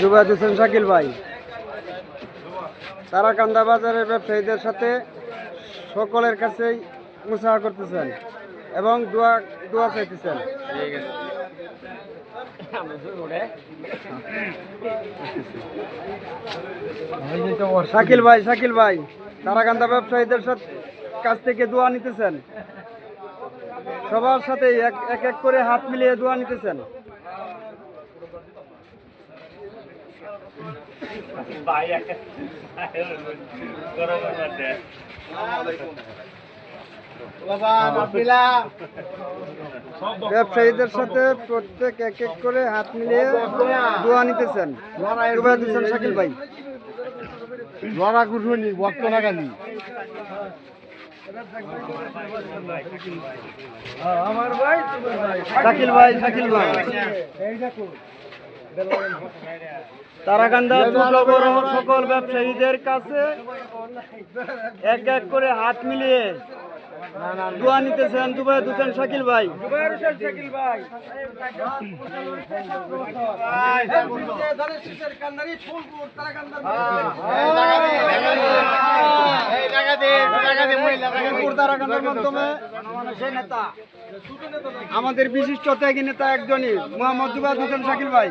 জুবাদ হোসেন শাকিল ভাই। তারাকান্দা বাজারের ব্যবসায়ীদের সাথে সকলের কাছেই মুসাহা করতেছেন এবং দোয়া দোয়া চাইতেছেন। শাকিল ভাই শাকিল ভাই তারাকান্দা ব্যবসায়ীদের সাথে, কাছ থেকে দোয়া নিতেছেন। সবার সাথে এক এক করে হাত মিলিয়ে দোয়া নিতেছেন। ব্যবসায়ীদের সাথে প্রত্যেক এক এক করে হাত মিলিয়ে দোয়া নিতেছেন। শাকিল ভাই। লড়া বক্ত শাকিল ভাই শাকিল ভাই। তারাকান্দা ছোট সকল ব্যবসায়ীদের কাছে এক এক করে হাত মিলিয়ে দোয়া নিতেছেন দুবাই দুসেন শাকিল ভাই। মিরপুর মাধ্যমে আমাদের বিশিষ্ট ত্যাগী নেতা একজনই মোহাম্মদ জুবাদ হোসেন শাকিল ভাই।